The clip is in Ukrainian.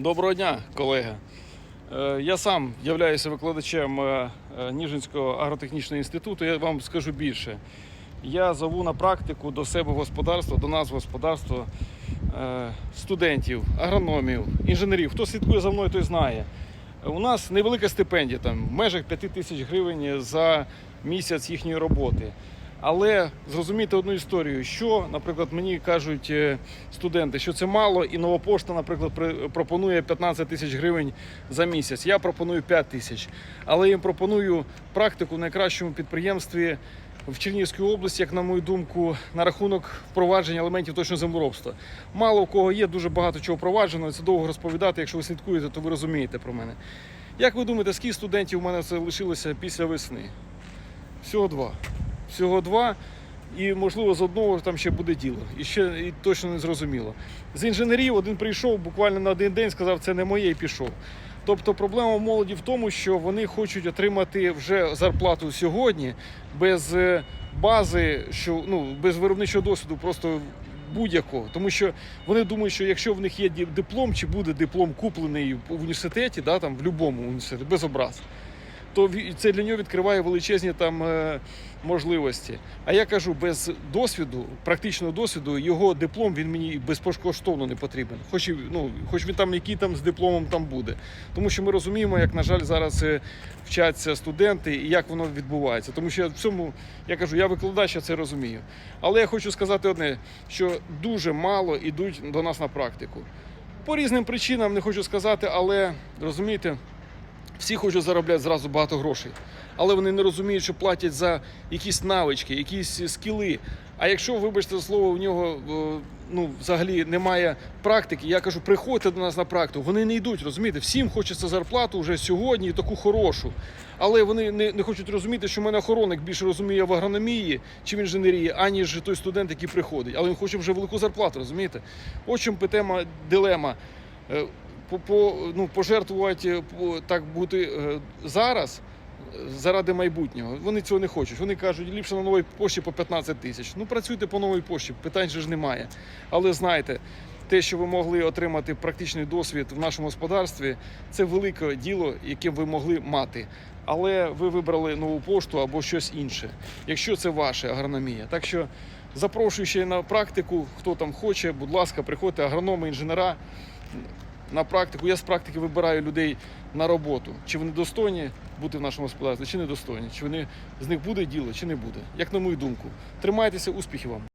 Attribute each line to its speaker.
Speaker 1: Доброго дня, колеги. Е, Я сам являюся викладачем е, е, Ніжинського агротехнічного інституту. Я вам скажу більше. Я зову на практику до себе в господарство, до нас господарство студентів, агрономів, інженерів. Хто слідкує за мною, той знає. У нас невелика стипендія, там, в межах 5 тисяч гривень за місяць їхньої роботи. Але зрозумійте одну історію, що, наприклад, мені кажуть е, студенти, що це мало, і нова пошта, наприклад, пропонує 15 тисяч гривень за місяць. Я пропоную 5 тисяч. Але їм пропоную практику в найкращому підприємстві в Чернігівській області, як на мою думку, на рахунок впровадження елементів точного землеробства. Мало у кого є, дуже багато чого впроваджено. Це довго розповідати. Якщо ви слідкуєте, то ви розумієте про мене. Як ви думаєте, скільки студентів у мене це лишилося після весни? Всього два. Всього два. І, можливо, з одного там ще буде діло. І ще і точно не зрозуміло. З інженерів один прийшов буквально на один день, сказав, це не моє і пішов. Тобто проблема в молоді в тому, що вони хочуть отримати вже зарплату сьогодні без е, бази, що ну без виробничого досвіду, просто будь-якого. Тому що вони думають, що якщо в них є диплом, чи буде диплом куплений в університеті, да, там в будь-якому університеті, без образ то це для нього відкриває величезні там е, можливості. А я кажу, без досвіду, практичного досвіду, його диплом він мені безкоштовно не потрібен. Хоч і ну, хоч він там який там з дипломом там буде. Тому що ми розуміємо, як на жаль зараз е, вчаться студенти і як воно відбувається. Тому що в цьому я кажу, я викладач, я це розумію. Але я хочу сказати одне, що дуже мало йдуть до нас на практику. По різним причинам не хочу сказати, але розумієте. Всі хочуть заробляти зразу багато грошей, але вони не розуміють, що платять за якісь навички, якісь скіли. А якщо, вибачте за слово, у нього е, ну, взагалі немає практики, я кажу, приходьте до нас на практику. Вони не йдуть, розумієте? Всім хочеться зарплату вже сьогодні і таку хорошу. Але вони не, не хочуть розуміти, що в мене охоронник більше розуміє в агрономії чи в інженерії, аніж той студент, який приходить. Але він хоче вже велику зарплату, розумієте? От чим питема дилема. Е, по, по, ну, пожертвувати по, так бути е, зараз е, заради майбутнього. Вони цього не хочуть. Вони кажуть, ліпше на новій пошті по 15 тисяч. Ну працюйте по новій пошті, питань же ж немає. Але знайте, те, що ви могли отримати практичний досвід в нашому господарстві, це велике діло, яке ви могли мати. Але ви вибрали нову пошту або щось інше, якщо це ваша агрономія. Так що запрошую ще на практику, хто там хоче, будь ласка, приходьте, агрономи, інженера на практику. Я з практики вибираю людей на роботу. Чи вони достойні бути в нашому господарстві, чи не достойні, чи вони з них буде діло, чи не буде. Як на мою думку. Тримайтеся, успіхів вам.